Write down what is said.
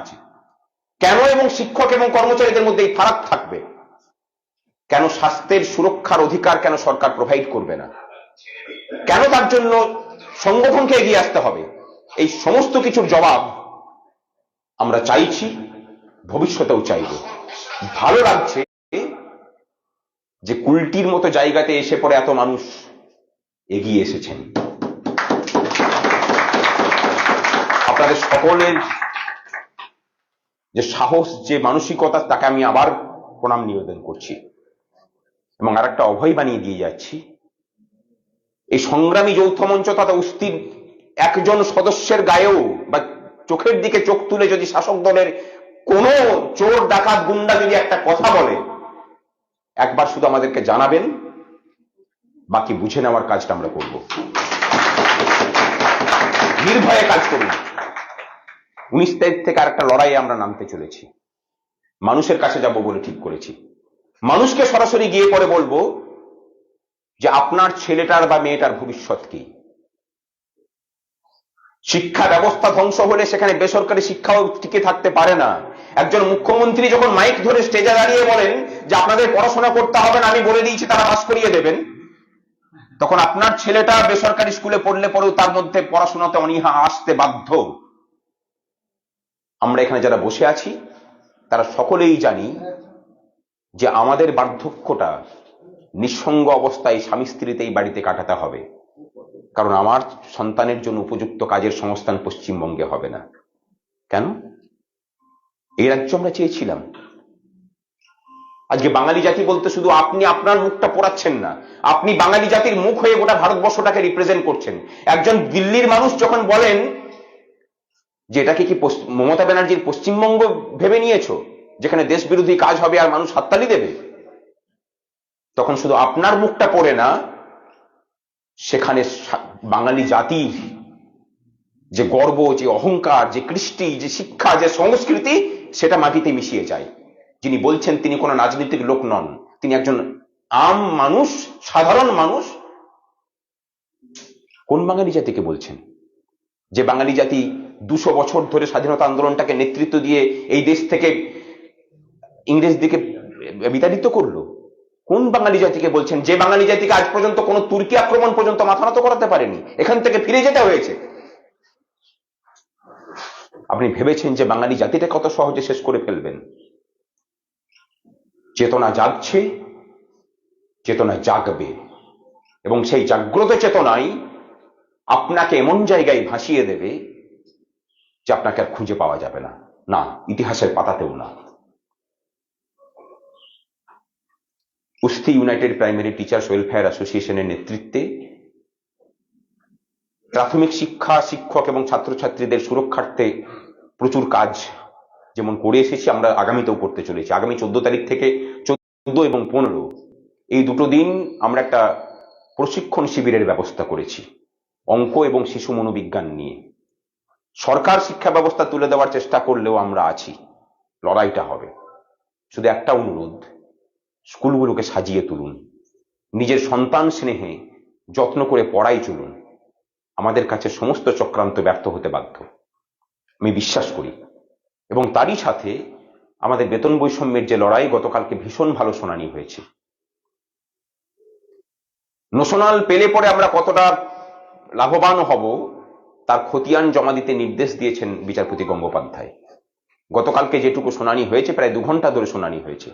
আছে। কেন এবং শিক্ষক এবং কর্মচারীদের মধ্যে এই ফারাক থাকবে? কেন স্বাস্থ্যের সুরক্ষার অধিকার কেন সরকার প্রোভাইড করবে না? কেন তার জন্য সংগঠনকে এগিয়ে আসতে হবে? এই সমস্ত কিছুর জবাব আমরা চাইছি, ভবিষ্যতেও চাইব। ভালো লাগছে যে কুলটির মতো জায়গাতে এসে পড়ে এত মানুষ এগিয়ে এসেছেন। আপনাদের সকলের যে সাহস, যে মানসিকতা, তাকে আমি আবার প্রণাম নিবেদন করছি। এবং আর একটা অভয় বানিয়ে দিয়ে যাচ্ছি। এই সংগ্রামী যৌথ মঞ্চ তথা উস্তির একজন সদস্যের গায়েও বা চোখের দিকে চোখ তুলে যদি শাসক দলের কোন চোর, ডাকাত, গুন্ডা যদি একটা কথা বলে, একবার শুধু আমাদেরকে জানাবেন, বাকি বুঝে নেওয়ার কাজটা আমরা করব। নির্ভয়ে কাজ করুন। উনিশ তারিখ থেকে আর একটা লড়াইয়ে আমরা নামতে চলেছি। মানুষের কাছে যাব বলে ঠিক করেছি। মানুষকে সরাসরি গিয়ে পরে বলব যে আপনার ছেলেটার বা মেয়েটার ভবিষ্যৎ কি? শিক্ষা ব্যবস্থা ধ্বংস হলে সেখানে বেসরকারি শিক্ষাও টিকে থাকতে পারে না। একজন মুখ্যমন্ত্রী যখন মাইক ধরে স্টেজে দাঁড়িয়ে বলেন যে আপনাদের পড়াশোনা করতে হবে না, আমি বলে দিয়েছি, তারা পাস করিয়ে দেবেন। তখন আপনার ছেলেটা বেসরকারি স্কুলে পড়লে পরেও তার মধ্যে পড়াশোনাতে অনীহা আসতে বাধ্য। আমরা এখানে যারা বসে আছি, তারা সকলেই জানি যে আমাদের বার্ধক্যটা নিঃসঙ্গ অবস্থায় স্বামী স্ত্রীতে এই বাড়িতে কাটাতে হবে। কারণ আমার সন্তানের জন্য উপযুক্ত কাজের সংস্থান পশ্চিমবঙ্গে হবে না। কেন? এই রাজ্য আমরা চেয়েছিলাম। আজকে বাঙালি জাতি বলতে শুধু আপনি আপনার মুখটা পোড়াচ্ছেন না, আপনি বাঙালি জাতির মুখ হয়ে গোটা ভারতবর্ষটাকে রিপ্রেজেন্ট করছেন। একজন দিল্লির মানুষ যখন বলেন যে এটাকে কি মমতা ব্যানার্জির পশ্চিমবঙ্গ ভেবে নিয়েছো? যেখানে দেশ বিরোধী কাজ হবে আর মানুষ হাততালি দেবে? তখন শুধু আপনার মুখটা পড়ে না, সেখানে বাঙালি জাতির যে গর্ব, যে অহংকার, যে কৃষ্টি, যে শিক্ষা, যে সংস্কৃতি, সেটা মাটিতে মিশিয়ে যায়। যিনি বলছেন তিনি কোনো রাজনৈতিক লোক নন। তিনি একজন আম মানুষ, সাধারণ মানুষ। কোন বাঙালি জাতিকে বলছেন? যে বাঙালি জাতি দুশো বছর ধরে স্বাধীনতা আন্দোলনটাকে নেতৃত্ব দিয়ে এই দেশ থেকে ইংরেজ দিকে বিতাড়িত করল। কোন বাঙালি জাতিকে বলছেন? যে বাঙালি জাতিকে আজ পর্যন্ত কোন তুর্কি আক্রমণ পর্যন্ত মাথা নত করাতে পারেনি, এখান থেকে ফিরে যেতে হয়েছে। আপনি ভেবেছেন যে বাঙালি জাতিটা কত সহজে শেষ করে ফেলবেন? চেতনা জাগছে চেতনা জাগবে, এবং সেই জাগ্রত চেতনাই আপনাকে এমন জায়গায় ভাসিয়ে দেবে যে আপনাকে আর খুঁজে পাওয়া যাবে না। না, ইতিহাসের পাতাতেও না। কুস্তি ইউনাইটেড প্রাইমারি টিচার্স ওয়েলফেয়ার অ্যাসোসিয়েশনের নেতৃত্বে প্রাথমিক শিক্ষা, শিক্ষক এবং ছাত্রছাত্রীদের সুরক্ষার্থে প্রচুর কাজ যেমন করে এসেছি, আমরা আগামীতেও করতে চলেছি। আগামী চোদ্দ তারিখ থেকে চোদ্দ এবং পনেরো, এই দুটো দিন আমরা একটা প্রশিক্ষণ শিবিরের ব্যবস্থা করেছি। অঙ্ক এবং শিশু মনোবিজ্ঞান নিয়ে। সরকার শিক্ষা ব্যবস্থা তুলে দেওয়ার চেষ্টা করলেও আমরা আছি। লড়াইটা হবে। শুধু একটা অনুরোধ, স্কুলগুলোকে সাজিয়ে তুলুন। নিজের সন্তান স্নেহে যত্ন করে পড়াই চলুন। আমাদের কাছে সমস্ত চক্রান্ত ব্যর্থ হতে বাধ্য। আমি বিশ্বাস করি। এবং তারই সাথে আমাদের বেতন বৈষম্যের যে লড়াই গতকালকে ভীষণ ভালো শোনানি হয়েছে। নোশনাল পেলে পরে আমরা কতটা লাভবান হব, তার খতিয়ান জমা দিতে নির্দেশ দিয়েছেন বিচারপতি গঙ্গোপাধ্যায়। গতকালকে যেটুকু শুনানি হয়েছে, প্রায় দু ঘণ্টা ধরে শুনানি হয়েছে।